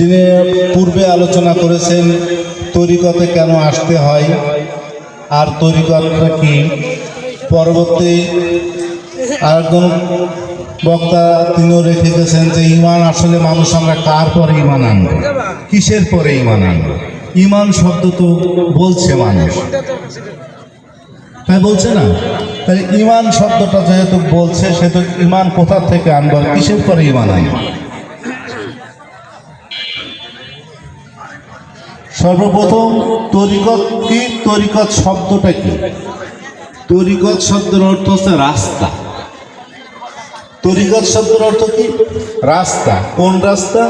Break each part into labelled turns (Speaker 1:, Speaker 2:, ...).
Speaker 1: তিনি পূর্বে আলোচনা করেছেন, তরিকতে কেন আসতে হয়? আর তরিকতটা কি? পরবর্তী আরেকজন বক্তা তিনিও রেখে গেছেন যে ইমান আসলে মানুষ আমরা কার পরে ইমান আনব? কিসের পরে ইমান আনব? ইমান শব্দ তো বলছে মানুষ। তাই বলছে না? তাহলে ইমান শব্দটা যেহেতু বলছে, সেহেতু ইমান কোথা থেকে আনব কিসের পরে ইমান আনব? সর্বপ্রথম তরিকত কি? তরিকত শব্দটা কি? তরিকত শব্দের অর্থ হচ্ছে রাস্তা। তরিকত শব্দের অর্থ কি? রাস্তা। কোন রাস্তা?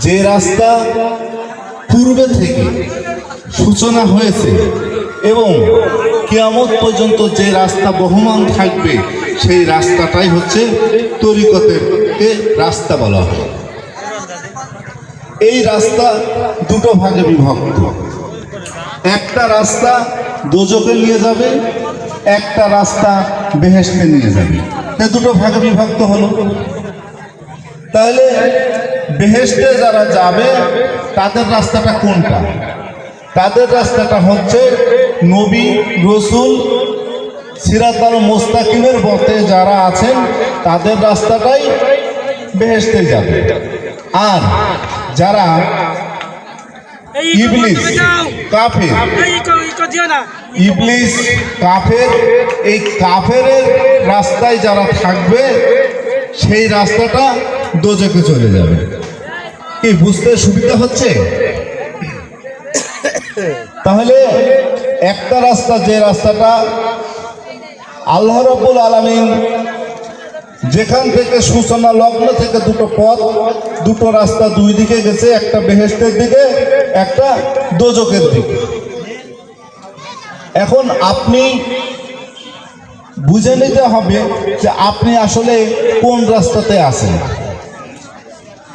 Speaker 1: যে রাস্তা পূর্বে থেকে সূচনা হয়েছে এবং কিয়ামত পর্যন্ত যে রাস্তা বহমান থাকবে, সেই রাস্তাটাই হচ্ছে তরিকতের রাস্তা বলা হয়। এই রাস্তা দুটো ভাগে বিভক্ত। একটা রাস্তা দোজকে নিয়ে যাবে, একটা রাস্তা বেহেস্তে নিয়ে যাবে। দুটো ভাগে বিভক্ত হলো। তাহলে বেহেস্তে যারা যাবে, তাদের রাস্তাটা কোনটা? তাদের রাস্তাটা হচ্ছে নবী রসুল সিরাতাল মোস্তাকিমের পথে যারা আছেন, তাদের রাস্তাটাই বেহেস্তে যাবে। আর যারা ইবলিস কাফের। ইবলিস কাফের এই কাফের রাস্তায় যারা থাকবে সেই রাস্তাটা দোজকে চলে যাবে। কি বুঝতে সুবিধা হচ্ছে? তাহলে একটা রাস্তা যে রাস্তাটা আল্লাহ রব্বুল আলমিন যেখান থেকে সূচনা লগ্ন থেকে দুটো পথ, দুটো রাস্তা দুই দিকে গেছে, একটা বেহেস্তের দিকে, একটা দোজকের দিকে। এখন আপনি বুঝে নিতে হবে যে আপনি আসলে কোন রাস্তাতে আছেন।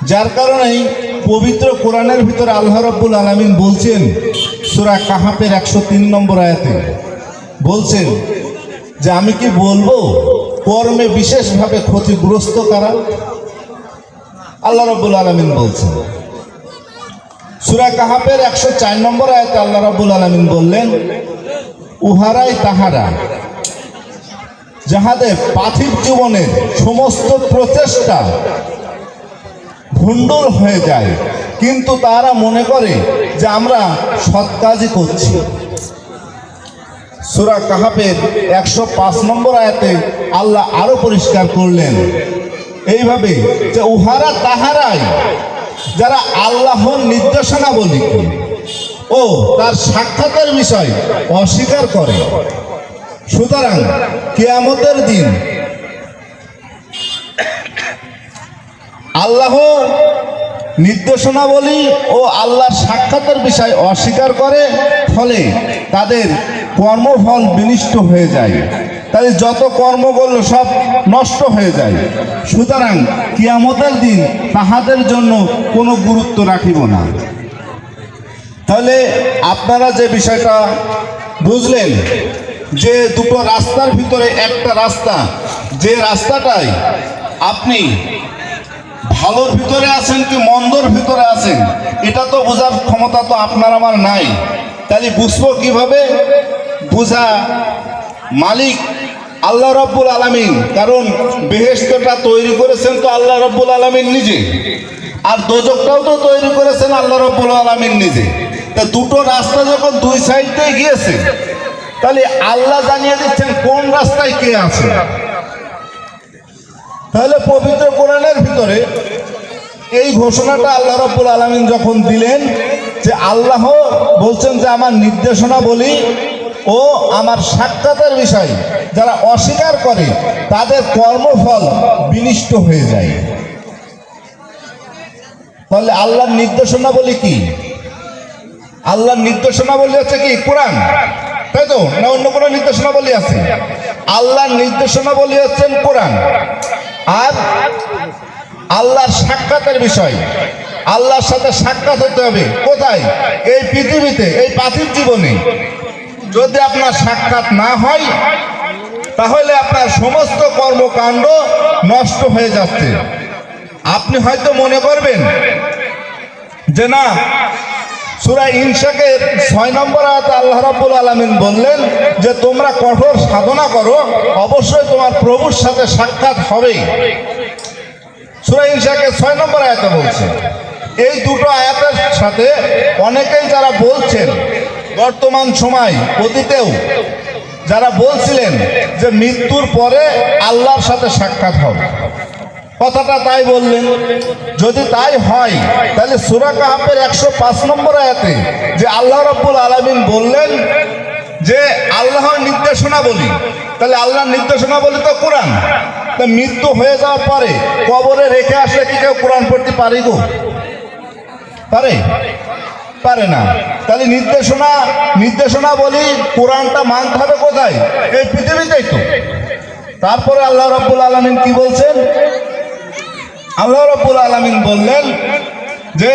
Speaker 1: যার কারণেই পবিত্র কোরআনের ভিতরে আল্লাহ রব্বুল আলমিন বলছেন, সুরা কাহাপের একশো তিন নম্বর আয়াতে বলছেন যে আমি কি বলব? কর্মে বিশেষভাবে ক্ষতিগ্রস্ত কারা? আল্লাহ রব্বুল আলমিন বলছেন। সুরা কাহাপের একশো চার নম্বর আয়াতে আল্লাহ রব্বুল আলমিন বললেন, উহারাই তাহারা, যাহাদের পার্থিব জীবনের সমস্ত প্রচেষ্টা ভণ্ডুল হয়ে যায়, কিন্তু তারা মনে করে যে আমরা সৎ কাজই করছি। সুরা কাহাপের একশো পাঁচ নম্বর আয়াতে আল্লাহ আরও পরিষ্কার করলেন। এইভাবে যে উহারা তাহারাই, যারা আল্লাহর নির্দেশনা বলি ও তার সাক্ষাতের বিষয় অস্বীকার করে। সুতরাং কেয়ামতের দিন আল্লাহ নির্দেশনাবলী ও আল্লাহর সাক্ষাতের বিষয় অস্বীকার করে, ফলে তাদের কর্মফল বিনিষ্ট হয়ে যায়। তাদের যত কর্ম করল সব নষ্ট হয়ে যায়। সুতরাং কিয়ামতের দিন তাহাদের জন্য কোনো গুরুত্ব রাখিব না। তাহলে আপনারা যে বিষয়টা বুঝলেন যে দুটো রাস্তার ভিতরে একটা রাস্তা, যে রাস্তাটাই আপনি ভালোর ভিতরে আছেন কি মন্দর ভিতরে আছেন, এটা তো বোঝার ক্ষমতা তো আপনার আমার নাই। তাহলে বুঝব কীভাবে? বোঝা মালিক আল্লাহ রব্বুল আলমিন, কারণ বেহেস্তটা তৈরি করেছেন তো আল্লাহ রব্বুল আলমিন নিজে, আর দোজকটাও তো তৈরি করেছেন আল্লাহ রব্বুল আলমিন নিজে। তা দুটো রাস্তা যখন দুই সাইড দিয়ে গিয়েছে, তাহলে আল্লাহ জানিয়ে দিচ্ছেন কোন রাস্তায় কে আছে। তাহলে পবিত্র কোরআনের ভিতরে এই ঘোষণাটা আল্লাহ রব্বুল আলমিন যখন দিলেন, যে আল্লাহ বলছেন যে আমার নির্দেশনা বলি ও আমার সাক্ষাতের বিষয়, যারা অস্বীকার করে, তাদের কর্মফল বিনিষ্ট হয়ে যায়। তাহলে আল্লাহর নির্দেশনা বলি কি? আল্লাহর নির্দেশনা বলি হচ্ছে কি? কোরআন। তাই তো? না অন্য কোনো নির্দেশনা বলি আছে? আল্লাহর নির্দেশনা বলি হচ্ছেন কোরআন। আর আল্লাহর সাক্ষাতের বিষয়। আল্লাহর সাথে সাক্ষাৎ হতে হবে। কোথায়? এই পৃথিবীতে, এই পার্থিব জীবনে। যদি আপনার সাক্ষাৎ না হয়, তাহলে আপনার সমস্ত কর্মকাণ্ড নষ্ট হয়ে যাচ্ছে। আপনি হয়তো মনে করবেন যে না, সুরা ইনশাকের ছয় নম্বর আয়াতে আল্লাহ রাবুল আলামিন বললেন যে, তোমরা কঠোর সাধনা করো, অবশ্যই তোমার প্রভুর সাথে সাক্ষাৎ হবেই সুরা ইনশাকের ছয় নম্বর আয়াতে বলছে। এই দুটো আয়াতের সাথে অনেকেই যারা বলছেন বর্তমান সময় অতীতেও যারা বলছিলেন যে মৃত্যুর পরে আল্লাহর সাথে সাক্ষাৎ হবে, কথাটা তাই বললেন। যদি তাই হয়, তাহলে সুরা কাহাপের একশো পাঁচ নম্বর আয়াতে যে আল্লাহ রব্বুল আলমিন বললেন যে আল্লাহর নির্দেশনা বলি তাহলে আল্লাহর নির্দেশনা বলি তো কোরআন। তা মৃত্যু হয়ে যাওয়ার পরে কবরে রেখে আসলে কি কেউ কোরআন পড়তে পারি গো? পারে? পারে না। তাহলে নির্দেশনা নির্দেশনা বলি, কোরআনটা মানতে হবে কোথায়? এই পৃথিবীতেই তো। তারপরে আল্লাহ রব্বুল আলমিন কি বলছেন? আল্লাহ রব্বুল আলমিন বললেন যে,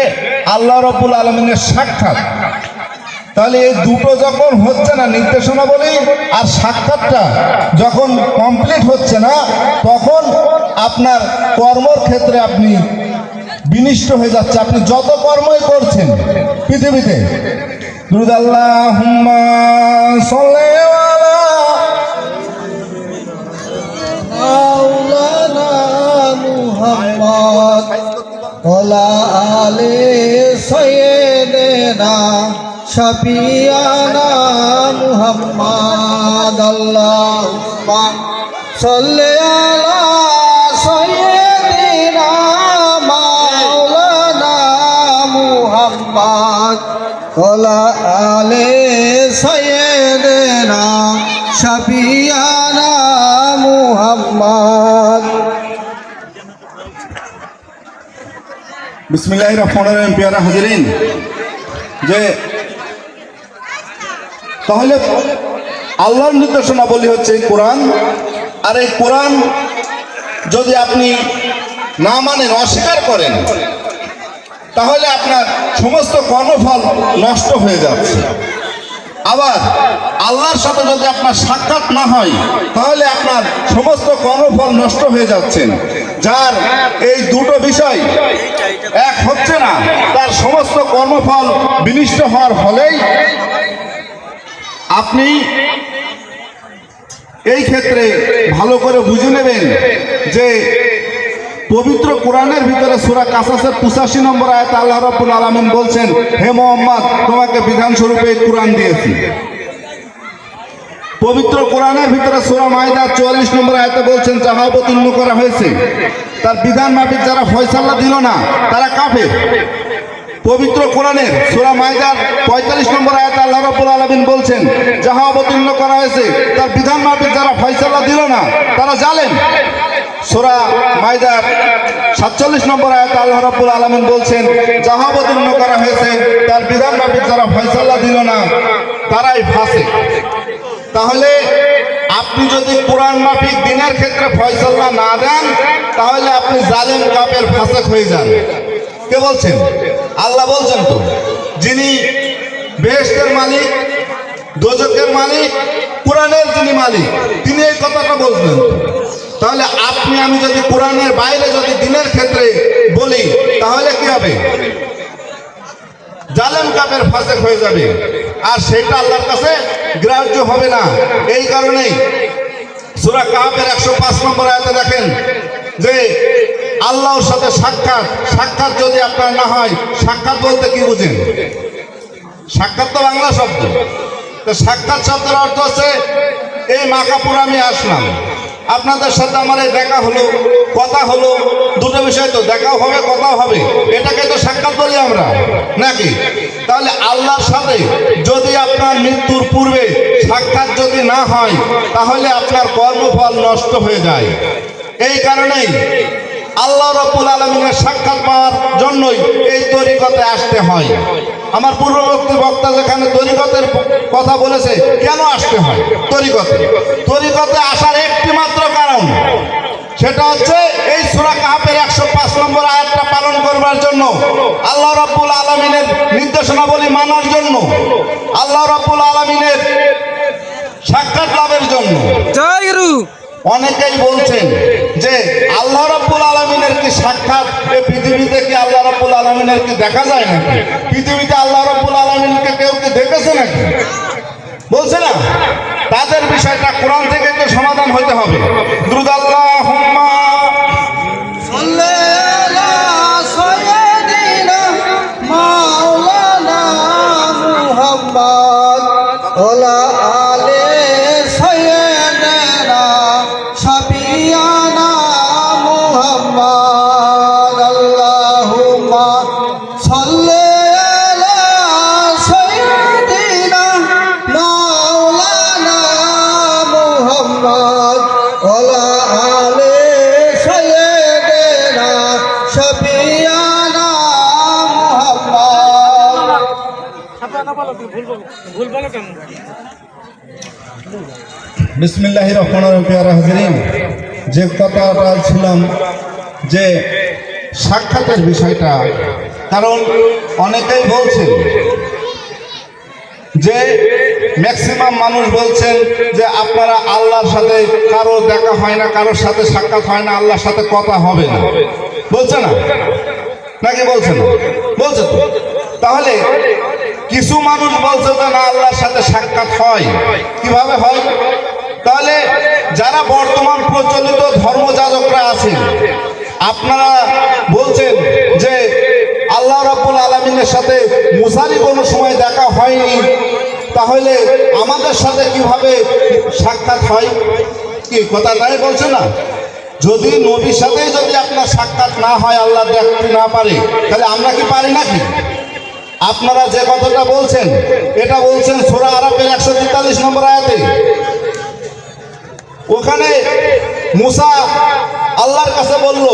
Speaker 1: আল্লাহ রব্বুল আলমিনের সাক্ষাৎ। তাহলে এই দুটো যখন হচ্ছে না নির্দেশনা বলি আর সাক্ষাৎটা যখন কমপ্লিট হচ্ছে না, তখন আপনার কর্মর ক্ষেত্রে আপনি বিনিষ্ট হয়ে যাচ্ছে। আপনি যত কর্মই করছেন পৃথিবীতে। দুরুদ আল্লাহুম্মা সাল্লি আলা
Speaker 2: মাওলানা মুহাম্মদ আলে সৈয়দেনা শফিয়ানা মুহাম্মদ ওলা আলে সৈয়দেনা শফিয়ানা মুহাম্মদ।
Speaker 1: বিসমিল্লাহ রহমান রহিম পেয়ারা হাজিরিন। যে তাহলে আল্লাহর নির্দেশনা বলি হচ্ছে কোরআন। আর এই কোরআন যদি আপনি না মানেন, অস্বীকার করেন তাহলে আপনার সমস্ত কর্মফল নষ্ট হয়ে যাচ্ছে। আবার আল্লাহর সাথে যদি আপনার সাক্ষাৎ না হয়, তাহলে আপনার সমস্ত কর্মফল নষ্ট হয়ে যাচ্ছেন যার এই দুটো বিষয় এক হচ্ছে না, তার সমস্ত কর্মফল বিনিষ্ট হওয়ার ফলেই আপনি এই ক্ষেত্রে ভালো করে বুঝে নেবেন যে পবিত্র কোরআনের ভিতরে সুরা কাসাসের পঁচাশি নম্বর আয়াত আল্লাহ রাব্বুল আলামিন বলছেন, হে মোহাম্মদ, তোমাকে বিধান স্বরূপে এই কোরআন দিয়েছি। পবিত্র কোরআনের ভিতরে সুরা মাইদা চুয়াল্লিশ নম্বর আয়াতে বলছেন, যাহা অবতীর্ণ করা হয়েছে, তার বিধান মাফিক যারা ফয়সাল্লা দিল না, তারা কাফে পবিত্র কোরআনের সুরা মাইদার পঁয়তাল্লিশ নম্বর আয়াত আল্লাহ রাব্বুল আলামিন বলছেন, যাহা অবতীর্ণ করা হয়েছে, তার বিধান মাফিক যারা ফয়সাল্লা দিল না, তারা জালেন সোরা মাইদার সাতচল্লিশ নম্বর আয়াত আল্লাহ রাব্বুল আলামিন বলছেন, যাহা অবতীর্ণ করা হয়েছে, তার বিধান মাফিক যারা ফয়সাল্লা দিল না, তারাই ফাঁসে তাহলে আপনি যদি কোরআন মাফিক দিনের ক্ষেত্রে ফয়সাল্লা না দেন, তাহলে আপনি জালেম কাপের ফাঁসেক হয়ে যান। কে বলছেন? আল্লাহ বলছেন তো, যিনি বেহেস্তের মালিক দোজকের মালিক, কোরআনের যিনি মালিক, তিনি এই কথাটা বলছেন। তাহলে আপনি, আমি যদি কোরআনের বাইরে যদি দিনের ক্ষেত্রে বলি, তাহলে কি হবে? জালেম কাপের ফাঁসেক হয়ে যাবে। আর সেটা আল্লাহর কাছে গ্রাহ্য হবে না। এই কারণেই সুরা কাহাবের একশো পাঁচ নম্বর আয়াতে দেখেন যে আল্লাহর সাথে সাক্ষাৎ সাক্ষাৎ যদি আপনার না হয়, সাক্ষাৎ বলতে কি বুঝেন? সাক্ষাৎ তো বাংলা শব্দ। তো সাক্ষাৎ শব্দের অর্থ হচ্ছে এই মাকাপুর, আমি আসলাম। আপনাদের সাথে আমার এই দেখা হলো, কথা হলো, দুটো বিষয় তো, দেখাও হবে, কথাও হবে। এটাকে তো সাক্ষাৎ বলি আমরা, নাকি? তাহলে আল্লাহর সাথে যদি আপনার মৃত্যুর পূর্বে সাক্ষাৎ যদি না হয়, তাহলে আপনার কর্মফল নষ্ট হয়ে যায়। এই কারণেই আল্লাহ রব্বুল আলমিনের সাক্ষাৎ পাওয়ার জন্যই এই তরিকতে আসতে হয়। আমার পূর্ববর্তী বক্তা যেখানে তরিকতের কথা বলেছে, কেন আসতে হয় তরিকতে? তরিকতে আসার একটি মাত্র কারণ, সেটা হচ্ছে এই সুরা কাহাপের একশো পাঁচ নম্বর আয়াতটা পালন করবার জন্য, আল্লাহ রব্বুল আলমিনের নির্দেশনাবলী মানার জন্য, আল্লাহ রব্বুল আলমিনের সাক্ষাৎ লাভের জন্য। অনেকেই বলছেন যে আল্লাহ রাব্বুল আলমিনের কি সাক্ষাৎ? পৃথিবীতে কি আল্লাহ রাব্বুল আলমিনের কি দেখা যায় নাকি? পৃথিবীতে আল্লাহ রাব্বুল আলমিনকে বিসমিল্লাহ রহমান যে কথাটা ছিলাম যে সাক্ষাতের বিষয়টা, কারণ অনেকেই বলছেন যে ম্যাক্সিমাম মানুষ বলছেন যে আপনারা আল্লাহর সাথে কারও দেখা হয় না, কারোর সাথে সাক্ষাৎ হয় না, আল্লাহর সাথে কথা হবে না। বলছে না? নাকি বলছে না? বলছে তাহলে কিছু মানুষ বলছে যে না, আল্লাহর সাথে সাক্ষাৎ হয়। কীভাবে হয়? তাহলে যারা বর্তমান প্রচলিত ধর্মযাজকরা আছেন, আপনারা বলছেন যে আল্লাহ রাব্বুল আলমিনের সাথে মুসারি কোনো সময় দেখা হয়নি, তাহলে আমাদের সাথে কীভাবে সাক্ষাৎ হয়? কি কথা তাই বলছে না? যদি নবীর সাথেই যদি আপনার সাক্ষাৎ না হয়, আল্লাহ দেখতে না পারে, তাহলে আমরা কি পারি নাকি? আপনারা যে কথাটা বলছেন, এটা বলছেন সোরা আরবের একশো তেতাল্লিশ নম্বর আয়াতে। ওখানে মুসা আল্লাহর কাছে বলল,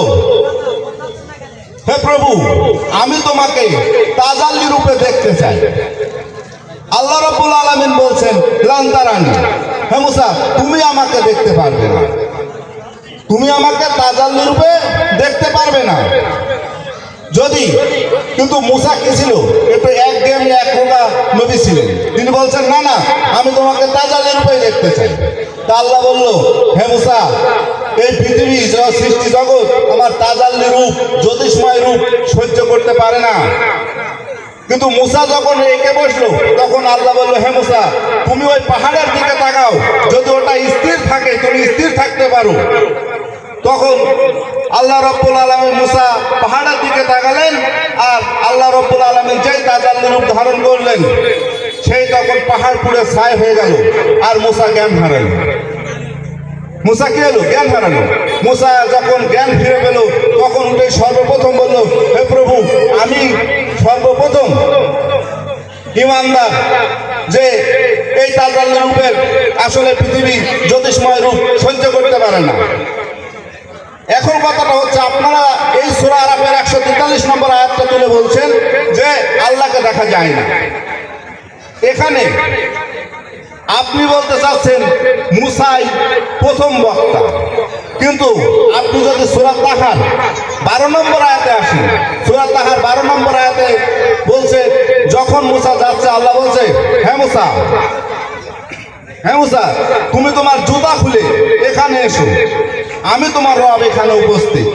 Speaker 1: হে প্রভু, আমি তোমাকে তাজাল্লি রূপে দেখতে চাই। আল্লাহ রব্বুল আলমিন বলছেন লান্তারানি হে মুসা, তুমি আমাকে দেখতে পারবে না। তুমি আমাকে তাজাল্লি রূপে দেখতে পারবে না। যদি, কিন্তু মুসা কি ছিল? একটু এক গেমে এক প্রকার নবী ছিলেন। তিনি বলছেন, না না, আমি তোমাকে তাজা রূপে দেখতে চাই। তা আল্লাহ বলল, হে মুসা, এই পৃথিবী সৃষ্টি জগৎ, আমার তাজাল্লি রূপ, জ্যোতিষময় রূপ সহ্য করতে পারে না। কিন্তু মুসা যখন এঁকে বসল, তখন আল্লাহ বলল, হে মুসা, তুমি ওই পাহাড়ের দিকে তাকাও। যদি ওটা স্থির থাকে, তুমি স্থির থাকতে পারো। তখন আল্লাহ রব্বুল আলমী মুসা পাহাড়ের দিকে তাকালেন আর আল্লাহ রব্বুল আলমী যেই তাজাল্লি রূপ ধারণ করলেন, সেই তখন পাহাড় পুড়ে ছাই হয়ে গেল আর মুসা জ্ঞান হারালো। মুসা কি হলো? জ্ঞান হারালো। মুসা যখন জ্ঞান ফিরে পেল, তখন উঠে সর্বপ্রথম বলল, হে প্রভু, আমি সর্বপ্রথম ইমানদার যে এই তাজাল রূপের আসলে পৃথিবী জ্যোতিষময় রূপ সহ্য করতে পারে না। এখন কথাটা হচ্ছে, আপনারা এই সুরা আরবের একশো তেতাল্লিশ নম্বর আয়াতটা তুলে বলছেন যে আল্লাহকে দেখা যায় না। এখানে আপনি বলতে চাচ্ছেন, মুসাই প্রথম বক্তা। কিন্তু আপনি যদি সুরাত তাহার বারো নম্বর আয়াতে আসেন সুরাত তাহার বারো নম্বর আয়াতে বলছে, যখন মুসা যাচ্ছে, আল্লাহ বলছে হ্যাঁ মুসা হ্যাঁ মুসা, তুমি তোমার জুতা খুলে এখানে এসো। আমি তোমার রব এখানে উপস্থিত।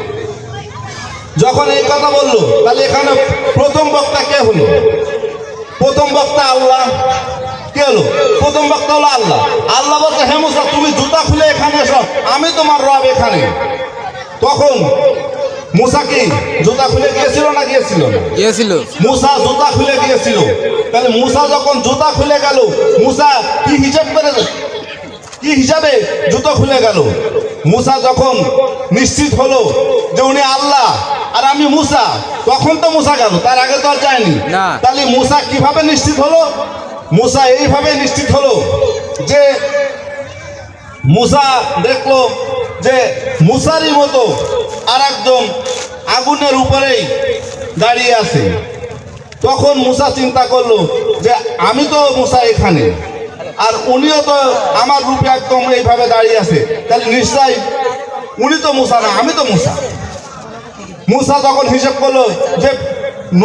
Speaker 1: যখন এই কথা বলল তাহলে এখানে প্রথম বক্তা কে হলো? প্রথম বক্তা আল্লাহ। কে হলো? প্রথম বক্তা হলো আল্লাহ। আল্লাহ বলছে হে মুসা তুমি জুতা খুলে এখানে এসো। আমি তোমার রব এখানে। তখন মুসা কি জুতা খুলে গিয়েছিল না গিয়েছিল?
Speaker 3: গিয়েছিল।
Speaker 1: মুসা জুতা খুলে গিয়েছিল। তাহলে মুসা যখন জুতা খুলে গেল মুসা কি হিসাব করে কি হিসাবে জুতো খুলে গেল? মুসা যখন নিশ্চিত হলো যে উনি আল্লাহ আর আমি মুসা তখন তো মুসা গেল তার আগে তো আর যায়নি।
Speaker 3: না।
Speaker 1: তাহলে মুসা কীভাবে নিশ্চিত হলো? মুসা এইভাবে নিশ্চিত হলো যে মুসা দেখল যে মুসারই মতো আর একজন আগুনের উপরেই দাঁড়িয়ে আছে। তখন মুসা চিন্তা করল যে আমি তো মুসা এখানে। আর উনিও তো আমার রূপে একদম এইভাবে দাঁড়িয়ে আছে। তাহলে নিশ্চয় উনি তো মুসা না, আমি তো মুসা। মুসা যখন হিসেব করল যে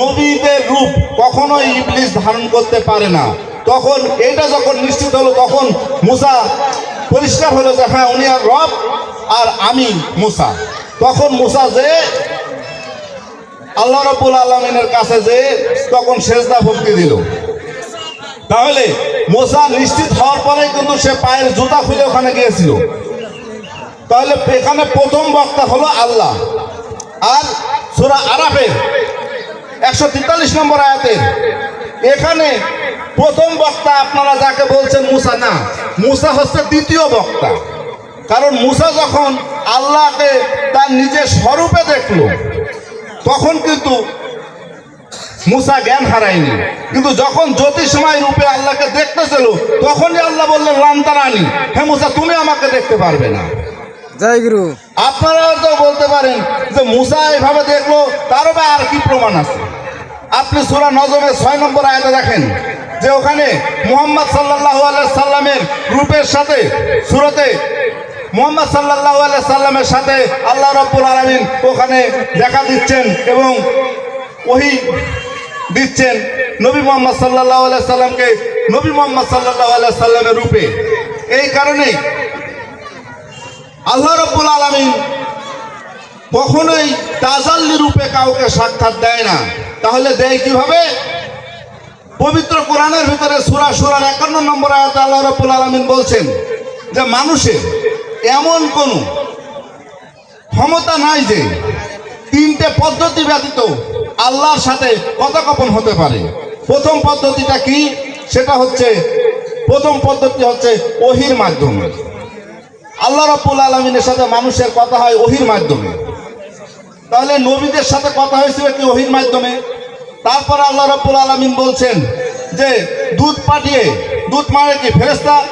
Speaker 1: নবীদের রূপ কখনোই ইবলিস ধারণ করতে পারে না। তখন এটা যখন নিশ্চিত হলো, তখন মুসা পরিষ্কার হলো যে হ্যাঁ উনি আর রব আর আমি মুসা। তখন মুসা যে আল্লাহ রব্বুল আলমিনের কাছে যে তখন সেজদা ভক্তি দিল। তাহলে মোসা নিশ্চিত হওয়ার পরে কিন্তু সে পায়ের জুতা খুলে ওখানে গিয়েছিল। তাহলে এখানে প্রথম বক্তা হলো আল্লাহ। আর সুরা আরাফের একশো তেতাল্লিশ নম্বর আয়াতের এখানে প্রথম বক্তা আপনারা যাকে বলছেন মুসা, না, মুসা হচ্ছে দ্বিতীয় বক্তা। কারণ মুসা যখন আল্লাহকে তার নিজের স্বরূপে দেখল, তখন কিন্তু মুসা জ্ঞান হারায়নি। কিন্তু যখন জ্যোতিষময় রূপে আল্লাহকে দেখতেছিল তখনই আল্লাহ বললেন লান্তারানি হে মুসা তুমি আমাকে দেখতে পারবে না।
Speaker 4: জয় গুরু।
Speaker 1: আপনারাও তো বলতে পারেন যে মুসা এভাবে দেখল তারও বা আর কি প্রমাণ আছে? আপনি সুরা নজমের ছয় নম্বর আয়াতে দেখেন যে ওখানে মোহাম্মদ সাল্লাহ সাল্লামের রূপের সাথে সুরতে মোহাম্মদ সাল্লাহ সাল্লামের সাথে আল্লাহ রব্বুল আলমিন ওখানে দেখা দিচ্ছেন এবং ওহি দিচ্ছেন নবী মোহাম্মদ সাল্লাহ সাল্লামকে নবী মোহাম্মদ সাল্লাহ সাল্লামের রূপে। এই কারণেই আল্লাহ রব্বুল আলমিন কখনোই তাজাল্লি রূপে কাউকে সাক্ষাৎ দেয় না। তাহলে দেয় কীভাবে? পবিত্র কোরআনের ভিতরে সুরা সুরার একান্ন নম্বর আয়াতে আল্লাহ রব্বুল আলমিন বলছেন যে মানুষের এমন কোন ক্ষমতা নাই যে তিনটে পদ্ধতি ব্যতীত আল্লাহর সাথে কথোপকথন হতে পারে। প্রথম পদ্ধতিটা কি? সেটা হচ্ছে, প্রথম পদ্ধতি হচ্ছে ওহির মাধ্যমে। আল্লাহ রাব্বুল আলমিনের সাথে মানুষের কথা হয় ওহির মাধ্যমে। তাহলে নবীদের সাথে কথা হয়েছিল কি ওহির মাধ্যমে? তারপর আল্লাহ রাব্বুল আলমিন বলছেন যে দুধ পাঠিয়ে দুধ মানে কি? ফেরেস্তা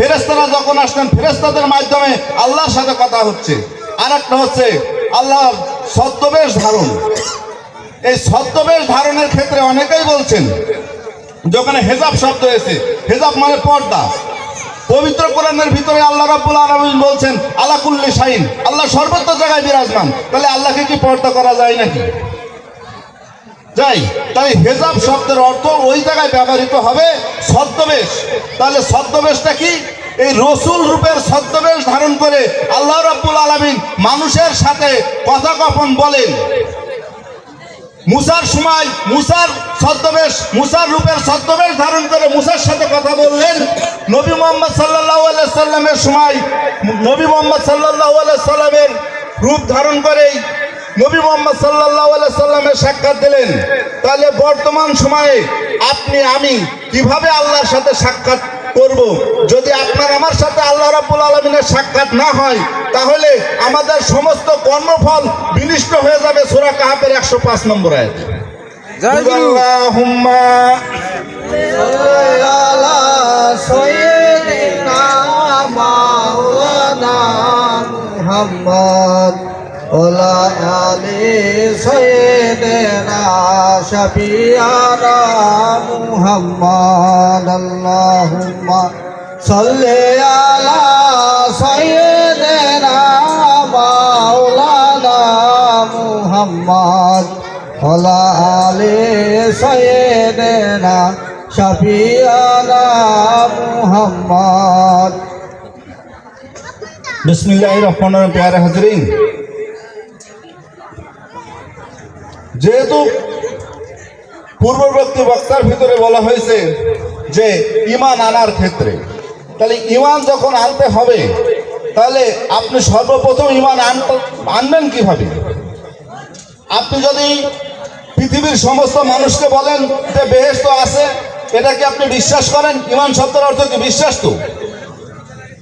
Speaker 1: ফেরেস্তারা যখন আসলেন ফেরেস্তাদের মাধ্যমে আল্লাহর সাথে কথা হচ্ছে। আর একটা হচ্ছে, আল্লাহর ছদ্মবেশ ধারণ। এই ছদ্মবেশ ধারণের ক্ষেত্রে অনেকেই বলছেন যখন হেজাব শব্দ এসে হেজাব মানে পর্দা। পবিত্র কোরআনের ভিতরে আল্লাহ রাব্বুল আলামিন বলছেন আলাকুল্লি শাইন আল্লাহ সর্বত্র জায়গায় বিরাজমান। তাহলে আল্লাহকে কি পর্দা করা যায় নাকি? যাই, তাই হেজাব শব্দের অর্থ ওই জায়গায় ব্যবহৃত হবে ছদ্মবেশ। তাহলে ছদ্মবেশটা কি? এই রসুল রূপের ছদ্মবেশ ধারণ করে আল্লাহ রাব্বুল আলামিন মানুষের সাথে কথোপকথন বলেন? মুসার সময় মুসার ছদ্মবেশ, মুসার রূপের ছদ্মবেশ ধারণ করে মুসার সাথে কথা বললেন। নবী মোহাম্মদ সাল্লাহ সাল্লামের সময় নবী মোহাম্মদ সাল্লাহ সাল্লামের রূপ ধারণ করেই নবী মোহাম্মদ সাল্লাহ সাল্লামের সাক্ষাৎ দিলেন। তাহলে বর্তমান সময়ে আপনি, আমি কীভাবে আল্লাহর সাথে সাক্ষাৎ করব। যদি আপনার আমার সাথে আল্লাহ রাব্বুল আলমিনের সাক্ষাৎ না হয় তাহলে আমাদের সমস্ত কর্মফল বিনিষ্ট হয়ে যাবে সুরা কাহাপের একশো পাঁচ নম্বর আয়াত।
Speaker 4: জয়
Speaker 2: ওলা আলি সৈয়দিনা শফিয়ানা মুহাম্মদ আল্লাহুম্মা সাল্লি আলা সৈয়দিনা মাওলানা মুহাম্মদ। ওলা আলি সৈয়দিনা শফিয়ানা মুহাম্মদ।
Speaker 1: বিসমিল্লাহ রহমান প্যারে হাজরিন যেহেতু পূর্ববর্তী বক্তার ভিতরে বলা হয়েছে যে ইমান আনার ক্ষেত্রে, তাহলে ইমান যখন আনতে হবে, তাহলে আপনি সর্বপ্রথম ইমান আনবেন কীভাবে? আপনি যদি পৃথিবীর সমস্ত মানুষকে বলেন যে বেহেস্ত আছে, এটা কি আপনি বিশ্বাস করেন? ইমান শব্দের অর্থ কি বিশ্বাস তো?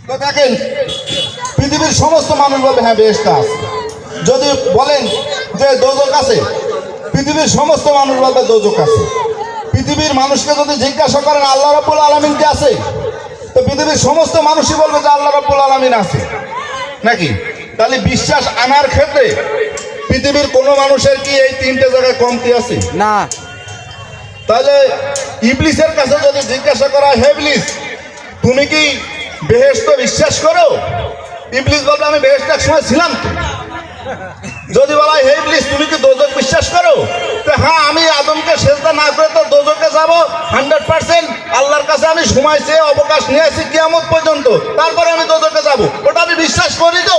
Speaker 1: তো দেখেন, পৃথিবীর সমস্ত মানুষ বলবে হ্যাঁ বেহেস্তা আছে। যদি বলেন যে দোজক আছে পৃথিবীর সমস্ত মানুষ বলবে দোজক আছে। পৃথিবীর মানুষকে যদি জিজ্ঞাসা করেন আল্লাহ রাব্বুল আলমিন কি আছে? তো পৃথিবীর সমস্ত মানুষই বলবে যে আল্লাহ রাব্বুল আলমিন আছে। নাকি? তাহলে বিশ্বাস আনার ক্ষেত্রে পৃথিবীর কোনো মানুষের কি এই তিনটে জায়গায় কমতি আছে?
Speaker 4: না।
Speaker 1: তাহলে ইবলিসের কাছে যদি জিজ্ঞাসা করা হে ইবলিস তুমি কি বেহেস্ত বিশ্বাস করো? ইবলিস বলবে আমি বেহেস্ত এক সময় ছিলাম তো। যদি বলা হে ইবলিস, তুমি কি দোজক বিশ্বাস করো? তো হ্যাঁ আমি আদমকে সেজদা না করে তো দোজকে যাব, হান্ড্রেড পার্সেন্ট আল্লাহর কাছে আমি সময় চেয়ে অবকাশ নিয়ে আসি কিয়ামত পর্যন্ত। তারপরে আমি দোজকে যাব। ওটা আমি বিশ্বাস করি তো।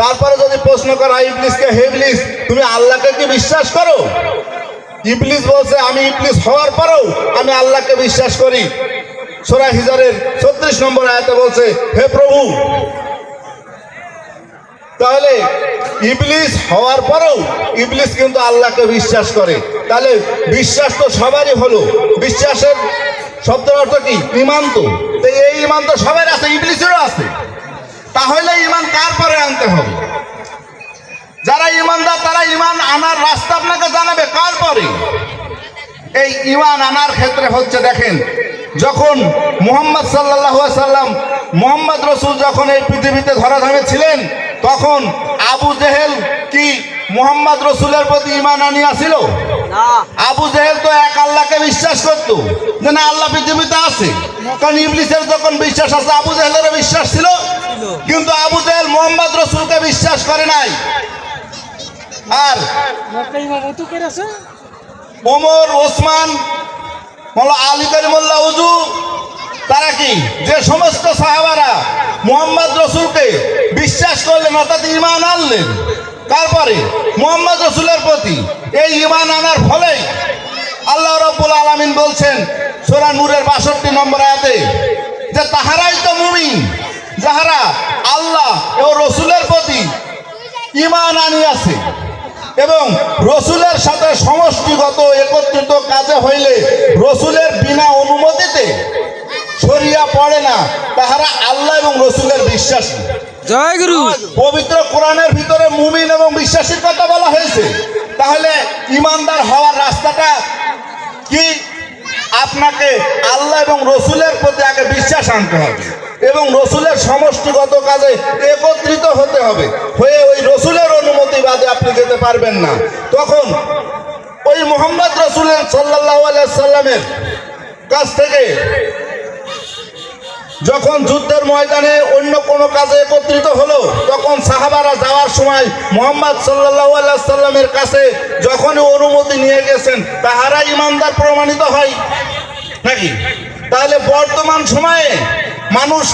Speaker 1: তারপরে যদি প্রশ্ন করা ইবলিসকে হে ইবলিস, তুমি আল্লাহকে কি বিশ্বাস করো? ইবলিস বলছে, আমি ইবলিস হওয়ার পরেও আমি আল্লাহকে বিশ্বাস করি। সোরা হিজারের ছত্রিশ নম্বর আয়াতে বলছে, হে প্রভু তাহলে ইবলিস হওয়ার পরেও ইবলিস কিন্তু আল্লাহকে বিশ্বাস করে। তাহলে বিশ্বাস তো সবারই হলো। বিশ্বাসের শব্দের অর্থ কি? ইমান তো। এই ইমান তো সবার আছে, ইবলিসেরও আছে। তাহলে ইমান কার পরে আনতে হবে? যারা ইমানদার তারা ইমান আনার রাস্তা আপনাকে জানাবে কার পরে? এই ইমান আনার ক্ষেত্রে হচ্ছে, দেখেন যখন মোহাম্মদ সাল্লাহ সাল্লাম মোহাম্মদ রসুল যখন এই পৃথিবীতে ধরাধামে ছিলেন তখন আবু জেহেল কি মোহাম্মদ রসুলের প্রতি ইমান আনিয়াছিল? আবু জেহেল তো এক আল্লাহকে বিশ্বাস করত যে না আল্লাহ পৃথিবীতে আছে। কারণ ইবলিসের যখন বিশ্বাস আছে আবু জেহেলেরও বিশ্বাস ছিল। কিন্তু আবু জেহেল মোহাম্মদ রসুলকে বিশ্বাস করে নাই। আর ওমর ওসমান মোল্লা আলী করিমুল্লাহ উজু তারা কি? যে সমস্ত সাহাবারা মোহাম্মদ রসুলকে বিশ্বাস করলেন, অর্থাৎ ইমান আনলেন, তারপরে মোহাম্মদ রসুলের প্রতি এই ইমান আনার ফলে আল্লাহ রব্বুল আলমিন বলছেন, সোরা নূরের বাষট্টি নম্বর আয়াতে, যে তাহারাই তো মুমিন, যাহারা আল্লাহ ও রসুলের প্রতি ইমান আনিয়াছে। এবং রসুলের সাথে সমষ্টিগত একত্রিত কাজে হইলে রসুলের বিনা অনুমতিতে সরিয়া পড়ে না তাহারা আল্লাহ এবং রসুলের বিশ্বাস।
Speaker 4: জয় গুরু।
Speaker 1: পবিত্র কোরআনের ভিতরে মুমিন এবং বিশ্বাসীর কথা বলা হয়েছে। তাহলে ইমানদার হওয়ার রাস্তাটা কি? আপনাকে আল্লাহ এবং রসুলের প্রতি আগে বিশ্বাস আনতে হবে এবং রসুলের সমষ্টিগত কাজে একত্রিত হতে হবে। হয়ে ওই রসুলের বাদে আপনি যেতে পারবেন না। তখন ওই মোহাম্মদ রসুলের সাল্লাহ সাল্লামের কাছ থেকে যখন যুদ্ধের ময়দানে অন্য কোনো কাজে একত্রিত হলো, তখন সাহাবারা যাওয়ার সময় মোহাম্মদ সাল্লাহ সাল্লামের কাছে যখনই অনুমতি নিয়ে গেছেন, তাহারা ইমানদার প্রমাণিত হয় নাকি? তাহলে বর্তমান সময়ে মানুষ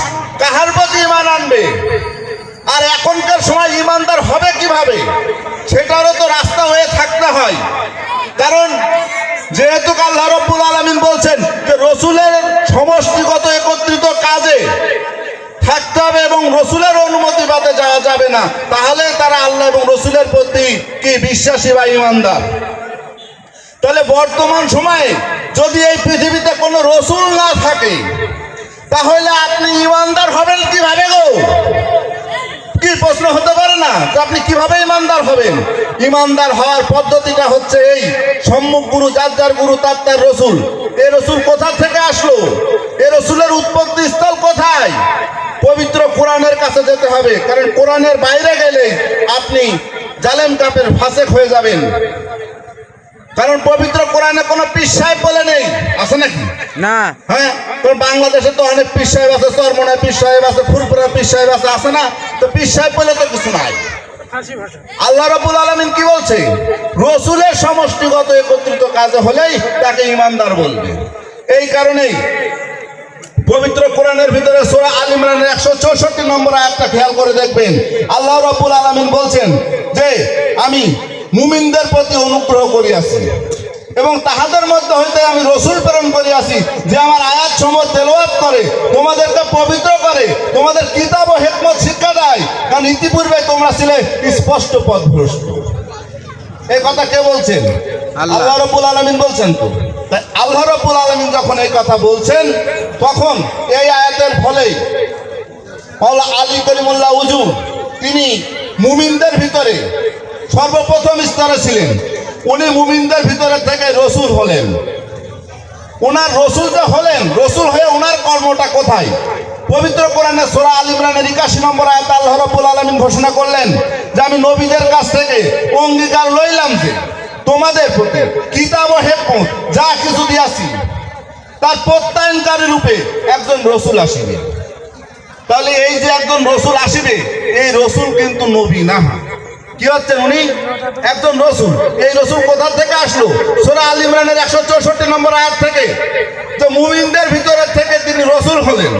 Speaker 1: কাহার প্রতি ইমান আনবে? আর এখনকার সময় ইমানদার হবে কীভাবে? সেটারও তো রাস্তা হয়ে থাকতে হয়। কারণ যেহেতু আল্লাহ রব্বুল আলমিন বলছেন যে রসুলের সমষ্টিগত একত্রিত কাজে থাকতে হবে এবং রসুলের অনুমতি বাদে যাওয়া যাবে না, তাহলে তারা আল্লাহ এবং রসুলের প্রতি কি বিশ্বাসী বা ইমানদার? তাহলে বর্তমান সময়ে যদি এই পৃথিবীতে কোনো রসুল না থাকে, তাহলে আপনি ইমানদার হবেন কীভাবে গো? কি প্রশ্ন হতে পারে না, তো আপনি কীভাবে ইমানদার হবেন? ইমানদার হওয়ার পদ্ধতিটা হচ্ছে এই, সম্মুখ গুরু, যার যার গুরু, তার তার রসুল। এ রসুল কোথা থেকে আসলো? এ রসুলের উৎপত্তি স্থল কোথায়? পবিত্র কোরআনের কাছে যেতে হবে, কারণ কোরআনের বাইরে গেলে আপনি জালেম কাপের ফাঁসেক হয়ে যাবেন। কারণ পবিত্র কোরআনে কোনো পীর সাহেব বলে নেই। আছে নাকি?
Speaker 4: না।
Speaker 1: হ্যাঁ তোর বাংলাদেশে তো অনেক পীর সাহেব আছে চরমনায় পীর সাহেব আছে ফুরপুরা পীর সাহেব আছে আছে না? তো পীর সাহেব বলে তো কিছু নাই। আল্লাহ রাবুল আলমিন কি বলছে? রসুলের সমষ্টিগত একত্রিত কাজে হলেই তাকে ইমানদার বলবে। এই কারণেই পবিত্র কোরআনের ভিতরে সোরা আল ইমরানের একশো চৌষট্টি নম্বর আয়াতটা খেয়াল করে দেখবেন। আল্লাহ রাবুল আলমিন বলছেন যে আমি মুমিনদের প্রতি অনুগ্রহ করিয়াছি এবং তাহাদের মধ্যে হইতে আমি রসুল প্রেরণ করিয়াছি যে আমার আয়াত সময় তেলোয়াত করে তোমাদেরকে পবিত্র করে তোমাদের কিতাব ও হেকমত শিক্ষা দেয়। কারণ ইতিপূর্বে তোমরা ছিলে স্পষ্ট পথভ্রষ্ট। এই কথা কে বলছেন?
Speaker 4: আল্লাহ।
Speaker 1: রব্বুল আলমিন বলছেন তো? তাই আল্লাহ রব্বুল আলমিন যখন এই কথা বলছেন তখন এই আয়াতের ফলেই আলী করিমুল্লাহ উজু তিনি মুমিনদের ভিতরে সর্বপ্রথম স্তরে ছিলেন। উনি মুমিনদের ভিতরে থেকে রসুল হলেন। ওনার রসুল যে হলেন, রসুল হয়ে ওনার কর্মটা কোথায়? পবিত্র কোরআনে সোরা আল ইমরানের একাশি নম্বর আয়াত আল্লাহ রব্বুল আলমিন ঘোষণা করলেন যে, আমি নবীদের কাছ থেকে অঙ্গীকার লইলাম যে, তোমাদের প্রতি কিতাব ও যা কিছু দিয়াছি, তার প্রত্যয়নকারী রূপে একজন রসুল আসিবে। তাহলে এই যে একজন রসুল আসিবে, এই রসুল কিন্তু নবী না। কি হচ্ছেন উনি? একজন রসুল। এই রসুল কোথা থেকে আসলো? সোনা আল ইমরানের একশো চৌষট্টি নম্বর আয়াত থেকে। তো মুমিনদের ভিতরে থেকে তিনি রসুল হলেন।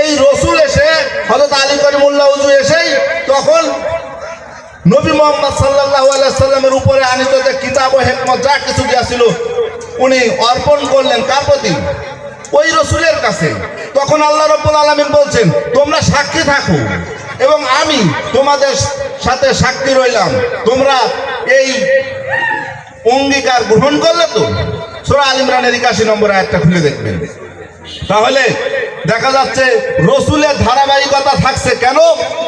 Speaker 1: এই রসুল এসে হজরত আলী করিমুল্লাহ উজু এসেই তখন নবী মোহাম্মদ সাল্লাহ সাল্লামের উপরে আনিত যে কিতাব ও হেকমত, যা কিছু দিয়েছিল, উনি অর্পণ করলেন কার প্রতি? ওই রসুলের কাছে। তখন আল্লাহ রব্বুল আলমিন বলছেন, তোমরা সাক্ষী থাকো। এবং আমি তোমাদের সাথে সাক্ষী রইলাম। তোমরা এই অঙ্গীকার গ্রহণ করলে তো সোরা আল ইমরানের একাশি নম্বর একটা খুলে দেখবেন তাহলে দেখা যাচ্ছে রসুলের ধারাবাহিকতা থাকছে কেন?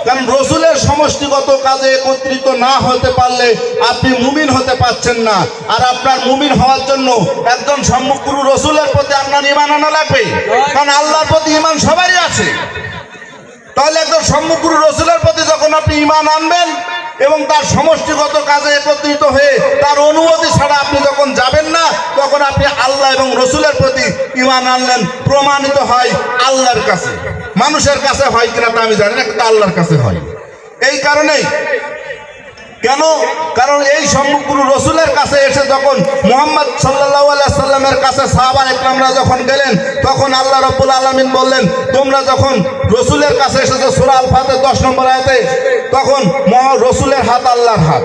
Speaker 1: কারণ রসুলের সমষ্টিগত কাজে একত্রিত না হতে পারলে আপনি মুমিন হতে পারছেন না। আর আপনার মুমিন হওয়ার জন্য একজন সম্মুখগুরু রসুলের প্রতি আপনার ইমান আনা লাগবে। কারণ আল্লাহর প্রতি ইমান সবারই আছে। তাহলে একজন সম্মুখগুরু রসুলের প্রতি যখন আপনি ইমান আনবেন এবং তার সমষ্টিগত কাজে একত্রিত হয়ে তার অনুমতি ছাড়া আপনি যখন যাবেন না, তখন আপনি আল্লাহ এবং রসুলের প্রতি ইমান আনলেন, প্রমাণিত হয় আল্লাহর কাছে। মানুষের কাছে হয় কিনা তা আমি জানি না, কিন্তু আল্লাহর কাছে হয়। এই কারণেই কেন? কারণ এই সম্মুখগুরু রসুলের কাছে এসে যখন মোহাম্মদ সাল্লাহ সাল্লামের কাছে সাহাবা ইকরামরা যখন গেলেন তখন আল্লাহ রব্বুল আলমিন বললেন তোমরা যখন রসুলের কাছে এসেছ সুরা আল ফাতে দশ নম্বর আয়তে তখন রসুলের হাত আল্লাহর হাত।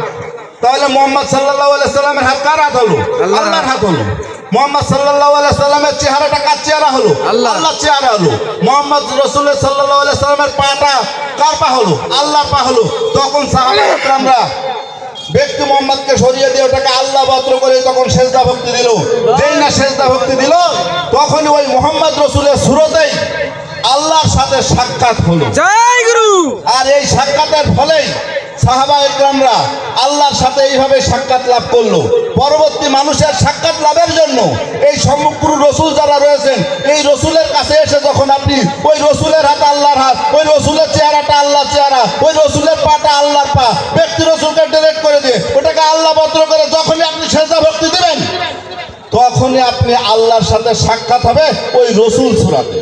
Speaker 1: তাহলে মোহাম্মদ সাল্লাহ সাল্লামের হাত কার হাত হলো?
Speaker 4: আল্লাহর
Speaker 1: আল্লাহর হাত হলো। মোহাম্মদ সাল্লাহ সাল্লামের চেহারাটা কার চেহারা হলো?
Speaker 4: আল্লাহ।
Speaker 1: আল্লাহ চেহারা হলো। মোহাম্মদ রসুলের সাল্লাহ সাল্লামের পাটা কার পা হলো? আল্লাহর পা হলো। তখন সাহাবা ইকরামরা সরিয়ে দিয়ে ওটাকে আল্লাহ পাত্র করে তখন সেজদা ভক্তি দিল যেই না সেজদা ভক্তি দিল তখন ওই মোহাম্মদ রসুলের সুরতেই আল্লাহর সাথে সাক্ষাৎ হলো।
Speaker 4: জয় গুরু।
Speaker 1: আর এই সাক্ষাতের ফলেই সাহাবা একরামরা আল্লাহর সাথে এইভাবে সাক্ষাৎ লাভ করল। পরবর্তী মানুষের সাক্ষাৎ লাভের জন্য এই সম্মুখগুরু রসুল যারা রয়েছেন, এই রসুলের কাছে এসে যখন আপনি ওই রসুলের হাত আল্লাহর হাত, ওই রসুলের চেহারাটা আল্লাহর চেহারা, ওই রসুলের পাটা আল্লাহর পা, ব্যক্তি রসুলকে ডিলেট করে দিয়ে ওটাকে আল্লাহ পত্র করে যখনই আপনি সেজা ভক্তি দিবেন, তখনই আপনি আল্লাহর সাথে সাক্ষাৎ হবে ওই রসুল সুরাতে।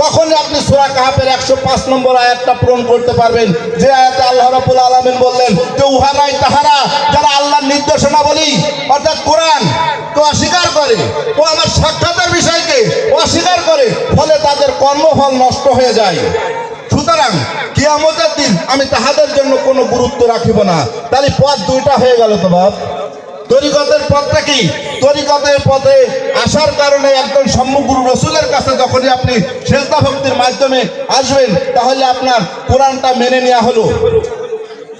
Speaker 1: তখনই আপনি সুরা কাহাপের একশো পাঁচ নম্বর আয়াতটা পূরণ করতে পারবেন। যে আয়াতে আল্লাহ রাবুল আলমিন বললেন, যে উহারাই তাহারা যারা আল্লাহর নির্দেশনা বলি অর্থাৎ কোরআন, তো অস্বীকার করে, ও আমার সাক্ষাতের বিষয়কে অস্বীকার করে, ফলে তাদের কর্মফল নষ্ট হয়ে যায়। সুতরাং কিয়ামতের দিন আমি তাহাদের জন্য কোনো গুরুত্ব রাখিব না। তাহলে পথ দুইটা হয়ে গেল তো বাপ। তরিকতের পথটা কি? তরিকতের পথে আসার কারণে একজন সম্মুখগুরু রসুলের কাছে যখনই আপনি সেজদা ভক্তির মাধ্যমে আসবেন, তাহলে আপনার কোরআনটা মেনে নেওয়া হলো।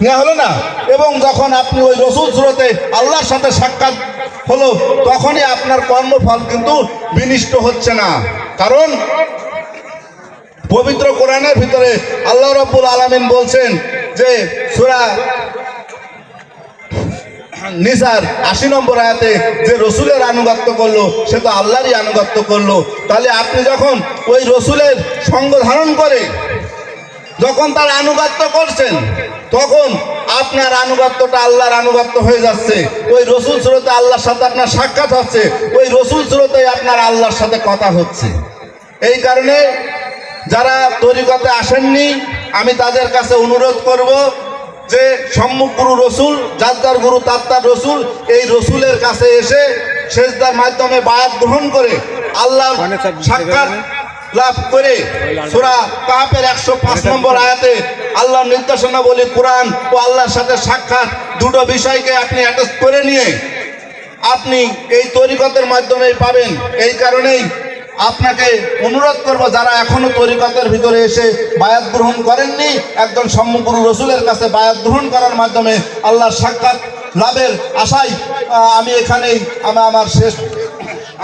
Speaker 1: নেওয়া হলো না? এবং যখন আপনি ওই রসুল সুরতে আল্লাহর সাথে সাক্ষাৎ হলো, তখনই আপনার কর্মফল কিন্তু বিনিষ্ট হচ্ছে না। কারণ পবিত্র কোরআনের ভিতরে আল্লাহ রব্বুল আলমিন বলছেন যে, সুরা নিসার আশি নম্বর আয়াতে যে রসুলের আনুগত্য করল, সে তো আল্লাহরই আনুগত্য করল। তাহলে আপনি যখন ওই রসুলের সঙ্গ ধারণ করে যখন তার আনুগত্য করছেন, তখন আপনার আনুগত্যটা আল্লাহর আনুগত্য হয়ে যাচ্ছে। ওই রসুল স্রোতে আল্লাহর সাথে আপনার সাক্ষাৎ হচ্ছে, ওই রসুল স্রোতে আপনার আল্লাহর সাথে কথা হচ্ছে। এই কারণে যারা তরিকতে আসেননি, আমি তাদের কাছে অনুরোধ করব যে সম্মুখ গুরু রসুল যাত্রার গুরু তাত্তার রসুল এই রসুলের কাছে এসে সেজদার মাধ্যমে বায়াত গ্রহণ করে আল্লাহ সাক্ষাৎ লাভ করে সুরা কাহাপের একশো পাঁচ নম্বর আয়াতে আল্লাহর নির্দেশনা বলি কোরআন ও আল্লাহর সাথে সাক্ষাৎ দুটো বিষয়কে আপনি অ্যাটাচ করে নিয়ে আপনি এই তরিকতের মাধ্যমেই পাবেন। এই কারণেই আপনাকে অনুরোধ করব, যারা এখনও তরিকতের ভিতরে এসে বায়াত গ্রহণ করেননি, একজন সম্মুখগুরু রসুলের কাছে বায়াত গ্রহণ করার মাধ্যমে আল্লাহর সাক্ষাৎ লাভের আশায় আমি এখানেই আমি, আমার শেষ,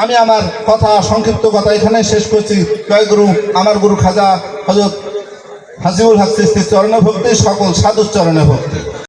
Speaker 1: আমি আমার কথা, সংক্ষিপ্ত কথা এখানে শেষ করছি। জয় গুরু, আমার গুরু খাজা হজরত হাজিউল হাক চরণে ভক্তি, সকল সাধুর চরণে ভক্তি।